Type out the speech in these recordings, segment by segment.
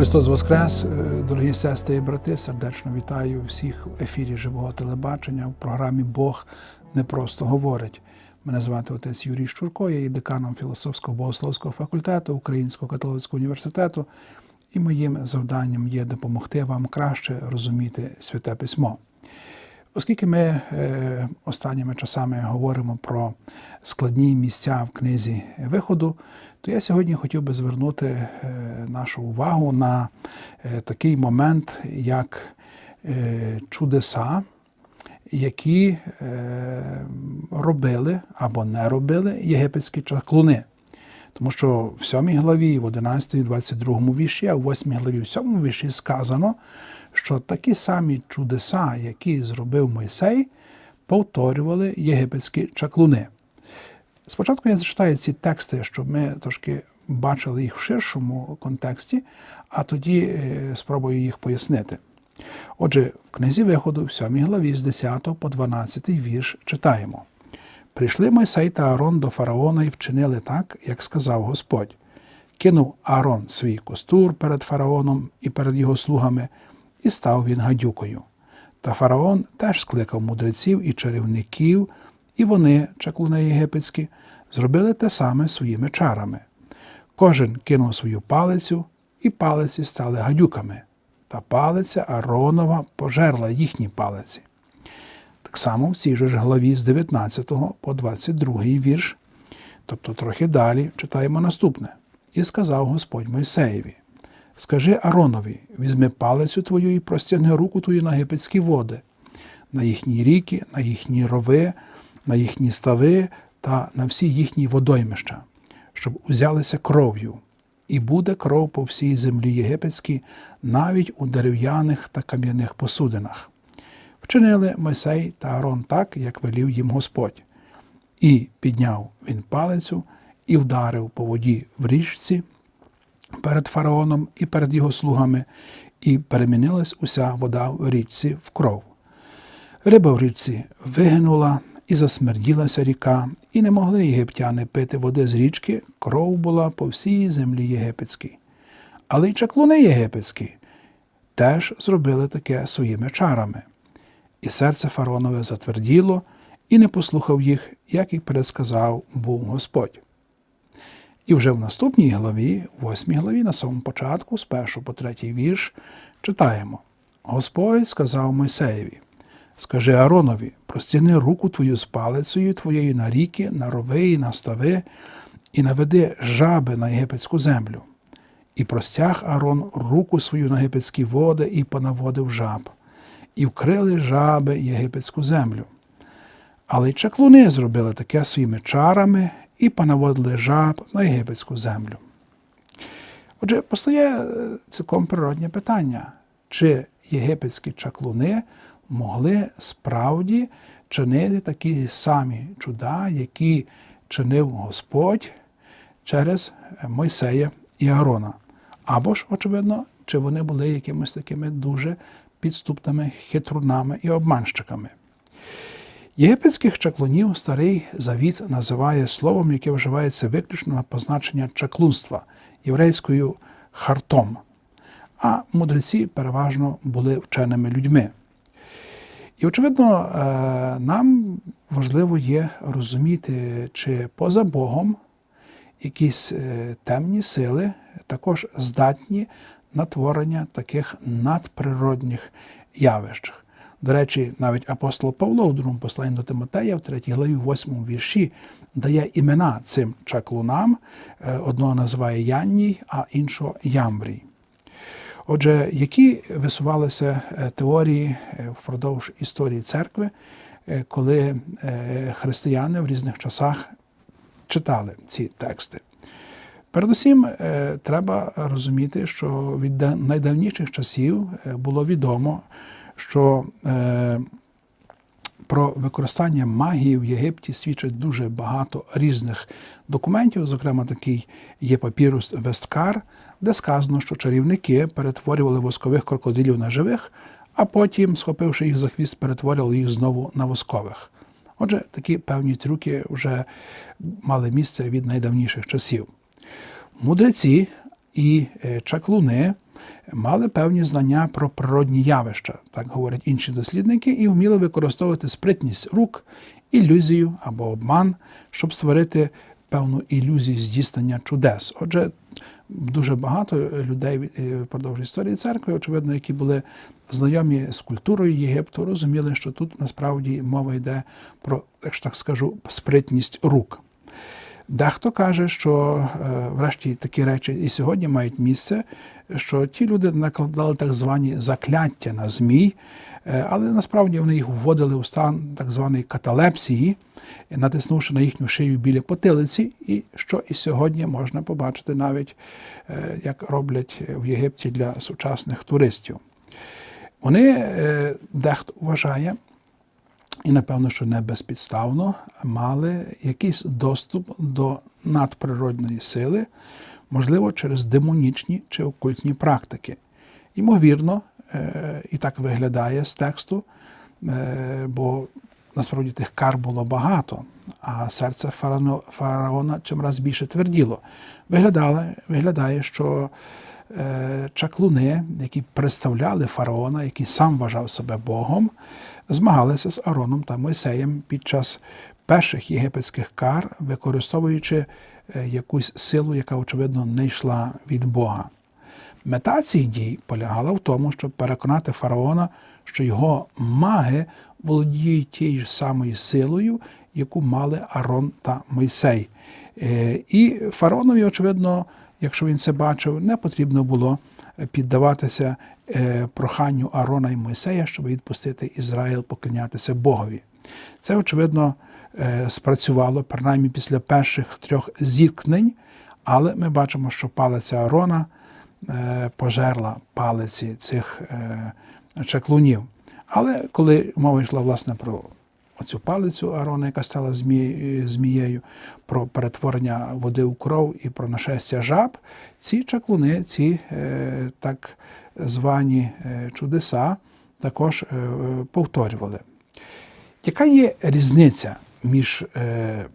Христос Воскрес, Е, дорогі сестри і брати, сердечно вітаю всіх в ефірі живого телебачення в програмі Бог не просто говорить. Мене звати отець Юрій Щурко, я є деканом філософського богословського факультету Українського католицького університету, і моїм завданням є допомогти вам краще розуміти святе письмо. Оскільки ми е, останніми часами говоримо про складні місця в книзі виходу, то я сьогодні хотів би звернути е, нашу увагу на е, такий момент, як чудеса, які робили або не робили єгипетські чаклуни. Тому що в 7 главі, в 11, 22 вірші, а в 8 главі, в 7 вірші сказано, що такі самі чудеса, які зробив Мойсей, повторювали єгипетські чаклуни. Спочатку я зачитаю ці тексти, щоб ми трошки бачили їх в ширшому контексті, а тоді е, спробую їх пояснити. Отже, в книзі виходу, в 7 главі з 10 по 12 вірш читаємо. Прийшли Мойсей та Аарон до фараона і вчинили так, як сказав Господь. Кинув Аарон свій костур перед фараоном і перед його слугами, і став він гадюкою. Та фараон теж скликав мудреців і чарівників, і вони, чаклуни єгипетські, зробили те саме своїми чарами. Кожен кинув свою палицю, і палиці стали гадюками, та палиця Ааронова пожерла їхні палиці. Так само в цій же ж главі з 19 по 22 вірш, тобто трохи далі читаємо наступне. І сказав Господь Мойсеєві: Скажи Аронові, візьми палицю твою і простягни руку твою на єгипетські води, на їхні ріки, на їхні рови, на їхні стави та на всі їхні водоймища, щоб узялися кров'ю. І буде кров по всій землі єгипетській, навіть у дерев'яних та кам'яних посудинах. Вчинили Мойсей та Арон так, як велів їм Господь. І підняв він палицю і вдарив по воді в річці перед фараоном і перед його слугами, і перемінилась уся вода в річці в кров. Риба в річці вигинула і засмерділася ріка, і не могли єгиптяни пити води з річки, кров була по всій землі єгипетській. Але й чаклуни єгипетські теж зробили таке своїми чарами. І серце фараонове затверділо, і не послухав їх, як і пересказав був Господь. І вже в наступній главі, восьмій главі, на самому початку, з першого по третій вірш, читаємо: Господь сказав Мойсеєві: Скажи Аронові, простягни руку твою з палицею твоєю на ріки, на рови і на стави, і наведи жаби на єгипетську землю. І простяг Арон руку свою на єгипетські води і понаводив жаб, і вкрили жаби єгипетську землю. Але й чаклуни зробили таке своїми чарами і понаводили жаб на єгипетську землю. Отже, постає е, цілком природне питання, чи єгипетські чаклуни могли справді чинити такі самі чуда, які чинив Господь через Мойсея і Аарона. Або ж, очевидно, чи вони були якимись такими дуже підступними хитрунами і обманщиками. Єгипетських чаклунів старий завіт називає словом, яке вживається виключно на позначення чаклунства єврейською хартом, а мудреці переважно були вченими людьми. І, очевидно, е, нам важливо є розуміти, чи поза Богом якісь е, темні сили також здатні на творення таких надприродних явищ. До речі, навіть апостол Павло у другому посланні до Тимотея, в 3 главі, 8 вірші, дає імена цим чаклунам. Е, Одного називає Янній, а іншого Ямбрій. Отже, які висувалися е, теорії е, впродовж історії церкви, коли християни в різних часах читали ці тексти? Передусім, треба розуміти, що від найдавніших часів було відомо, що е, про використання магії в Єгипті свідчить дуже багато різних документів. Зокрема, такий є папірус Весткар, де сказано, що чарівники перетворювали воскових крокодилів на живих, а потім, схопивши їх за хвіст, перетворювали їх знову на воскових. Отже, такі певні трюки вже мали місце від найдавніших часів. Мудреці і чаклуни мали певні знання про природні явища, так говорять інші дослідники, і вміли використовувати спритність рук, ілюзію або обман, щоб створити певну ілюзію здійснення чудес. Отже, дуже багато людей е, впродовж історії церкви, очевидно, які були знайомі з культурою Єгипту, розуміли, що тут насправді мова йде про, якщо так скажу, спритність рук. Дехто каже, що е, врешті такі речі і сьогодні мають місце, що ті люди накладали так звані закляття на змій, е, але насправді вони їх вводили у стан так званої каталепсії, натиснувши на їхню шию біля потилиці, і що і сьогодні можна побачити навіть, е, як роблять в Єгипті для сучасних туристів. Вони дехто вважає, і напевно, що не безпідставно мали якийсь доступ до надприродної сили, можливо, через демонічні чи окультні практики. Ймовірно, е, і так виглядає з тексту, е, бо насправді тих кар було багато, а серце фараона чимраз більше тверділо. Виглядає, виглядає, що е, чаклуни, які представляли фараона, який сам вважав себе Богом, змагалися з Ароном та Мойсеєм під час перших єгипетських кар, використовуючи е, якусь силу, яка, очевидно, не йшла від Бога. Мета цих дій полягала в тому, щоб переконати фараона, що його маги володіють тією ж самою силою, яку мали Арон та Мойсей. Е, І фараонові, очевидно, якщо він це бачив, не потрібно було піддаватися е, проханню Арона і Мойсея, щоб відпустити Ізраїл поклонятися Богові. Це, очевидно, е, спрацювало принаймні після перших трьох зіткнень, але ми бачимо, що палиця Арона е, пожерла палиці цих чаклунів. Але коли мова йшла власне про оцю палицю Арона, яка стала змією, про перетворення води у кров і про нашестя жаб, ці чаклуни, ці е, так звані е, чудеса також е, повторювали. Яка є різниця між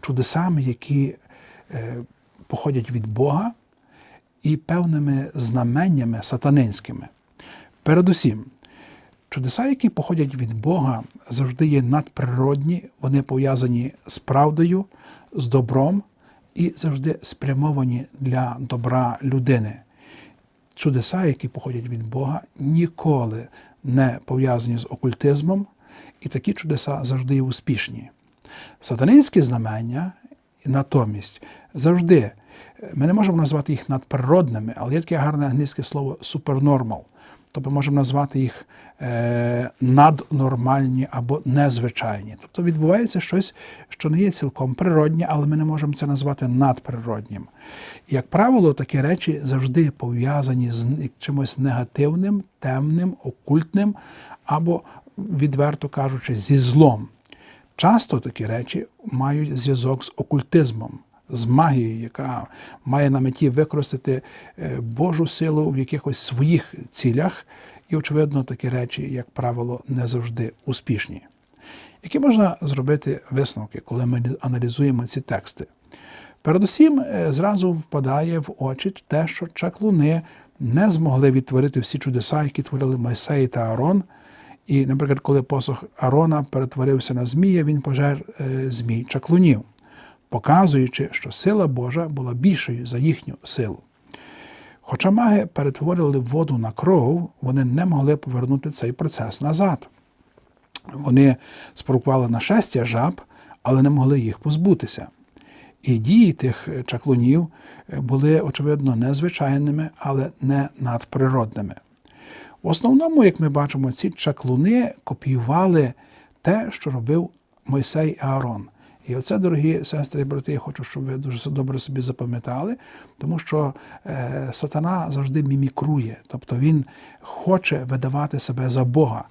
чудесами, які походять від Бога, і певними знаменнями сатанинськими? Передусім, чудеса, які походять від Бога, завжди є надприродні, вони пов'язані з правдою, з добром і завжди спрямовані для добра людини. Чудеса, які походять від Бога, ніколи не пов'язані з окультизмом, і такі чудеса завжди є успішні. Сатанинські знамення натомість завжди, ми не можемо назвати їх надприродними, але є таке гарне англійське слово supernormal. Тобто можемо назвати їх е, наднормальні або незвичайні. Тобто відбувається щось, що не є цілком природнє, але ми не можемо це назвати надприроднім. Як правило, такі речі завжди пов'язані з чимось негативним, темним, окультним або, відверто кажучи, зі злом. Часто такі речі мають зв'язок з окультизмом, з магією, яка має на меті використати е, Божу силу в якихось своїх цілях, і, очевидно, такі речі, як правило, не завжди успішні. Які можна зробити висновки, коли ми аналізуємо ці тексти? Передусім, е, зразу впадає в очі те, що чаклуни не змогли відтворити всі чудеса, які творили Мойсей та Арон. І, наприклад, коли посох Арона перетворився на Змія, він пожер е, змій чаклунів, показуючи, що сила Божа була більшою за їхню силу. Хоча маги перетворили воду на кров, вони не могли повернути цей процес назад. Вони спровокували нашестя жаб, але не могли їх позбутися. І дії тих чаклунів були, очевидно, незвичайними, але не надприродними. В основному, як ми бачимо, ці чаклуни копіювали те, що робив Мойсей Аарон. І оце, дорогі сестри і брати, я хочу, щоб ви дуже добре собі запам'ятали, тому що е, сатана завжди мімікрує, тобто він хоче видавати себе за Бога.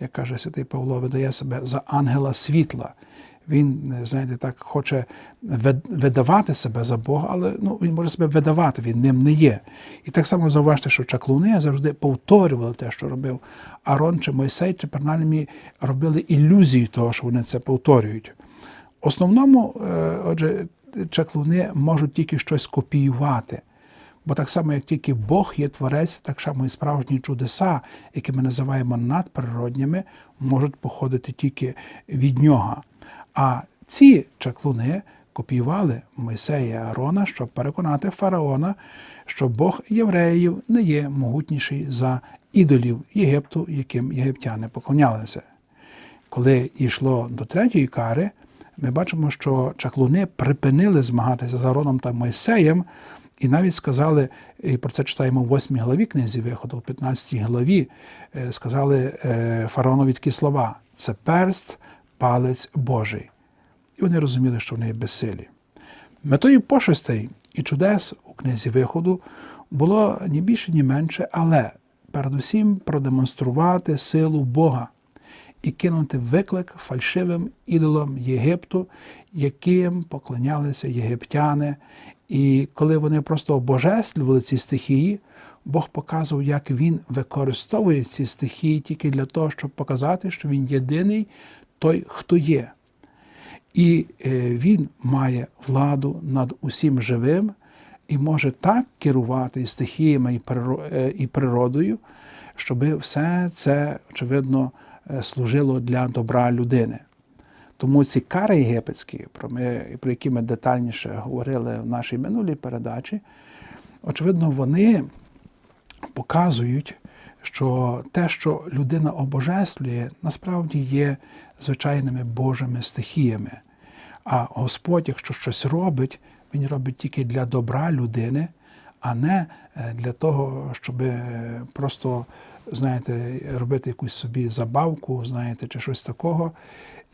Як каже святий Павло, видає себе за ангела світла. Він, знаєте, так хоче видавати себе за Бога, але ну, він може себе видавати, він ним не є. І так само зауважте, що чаклуни завжди повторювали те, що робив Арон чи Мойсей, чи принаймні робили ілюзію того, що вони це повторюють. Основному, отже, чаклуни можуть тільки щось копіювати. Бо так само, як тільки Бог є творець, так само і справжні чудеса, які ми називаємо надприродніми, можуть походити тільки від нього. А ці чаклуни копіювали Мойсея і Аарона, щоб переконати фараона, що Бог євреїв не є могутніший за ідолів Єгипту, яким єгиптяни поклонялися. Коли йшло до третьої кари, ми бачимо, що чаклуни припинили змагатися з Аароном та Мойсеєм, і навіть сказали, і про це читаємо в 8 главі книзі виходу, в 15 главі, е, сказали е, фараонові такі слова: це перст, палець Божий. І вони розуміли, що вони безсилі. Метою пошестей і чудес у книзі виходу було ні більше, ні менше, але передусім продемонструвати силу Бога і кинути виклик фальшивим ідолам Єгипту, яким поклонялися єгиптяни. І коли вони просто обожествлювали ці стихії, Бог показував, як він використовує ці стихії тільки для того, щоб показати, що він єдиний той, хто є. І е, він має владу над усім живим і може так керувати стихіями і е, природою, щоб все це, очевидно, служило для добра людини. Тому ці кари єгипетські, про, ми, про які ми детальніше говорили в нашій минулій передачі, очевидно, вони показують, що те, що людина обожествлює, насправді є звичайними Божими стихіями. А Господь, якщо щось робить, Він робить тільки для добра людини, а не е, для того, щоб просто, знаєте, робити якусь собі забавку, знаєте, чи щось такого.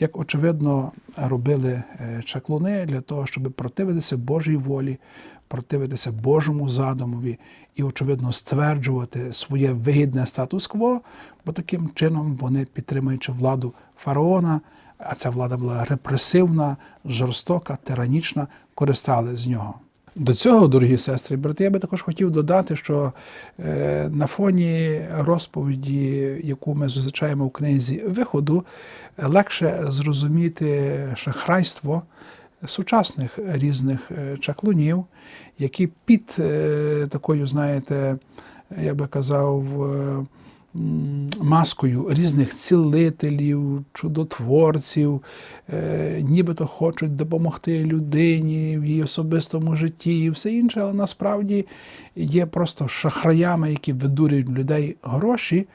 Як очевидно робили е, чаклуни для того, щоб противитися Божій волі, противитися Божому задумові і, очевидно, стверджувати своє вигідне статус-кво, бо таким чином вони, підтримуючи владу фараона, а ця влада була репресивна, жорстока, тиранічна, користали з нього. До цього, дорогі сестри брати, я би також хотів додати, що е, на фоні розповіді, яку ми зустрічаємо в книзі виходу, легше зрозуміти шахрайство сучасних різних е, чаклунів, які під е, такою, знаєте, я би казав, маскою різних цілителів, чудотворців, е, нібито хочуть допомогти людині в її особистому житті і все інше, але насправді є просто шахраями, які видурюють людей гроші.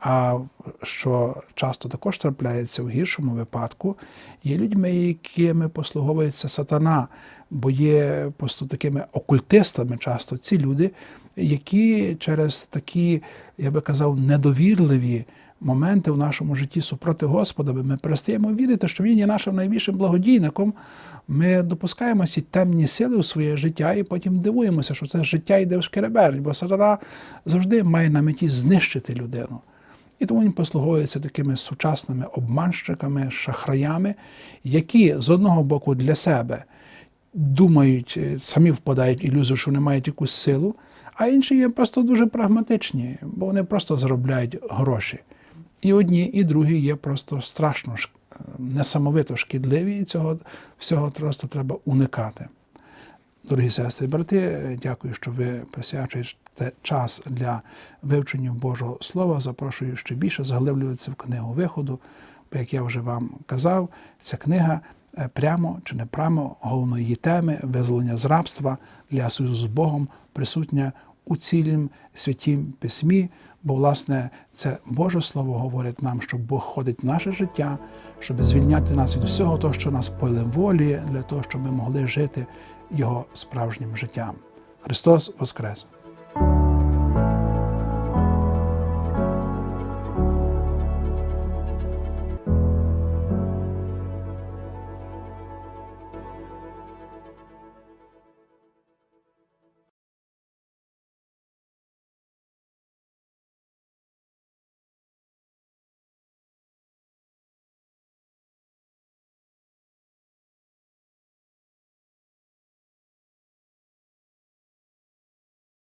А що часто також трапляється в гіршому випадку, є людьми, якими послуговується сатана, бо є просто такими окультистами часто ці люди, які через такі, я би казав, недовірливі моменти в нашому житті супроти Господа, ми перестаємо вірити, що Він є нашим найбільшим благодійником. Ми допускаємо ці темні сили у своє життя і потім дивуємося, що це життя йде в шкереберть, бо сатана завжди має на меті знищити людину. І тому він послуговується такими сучасними обманщиками, шахраями, які з одного боку для себе думають, е, самі впадають в ілюзію, що вони мають якусь силу, а інші є просто дуже прагматичні, бо вони просто заробляють гроші. І одні, і другі є просто страшно несамовито шкідливі, і цього всього просто треба уникати. Дорогі сестри брати, дякую, що ви присвячуєте час для вивчення Божого Слова. Запрошую ще більше заглиблюватися в книгу виходу. Як я вже вам казав, ця книга е, прямо чи не прямо головної її теми визволення з рабства для союзу з Богом присутня у цілім святім письмі. Бо, власне, це Боже Слово говорить нам, що Бог ходить в наше життя, щоб звільняти нас від всього того, що нас волі, для того, щоб ми могли жити Його справжнім життям. Христос Воскрес!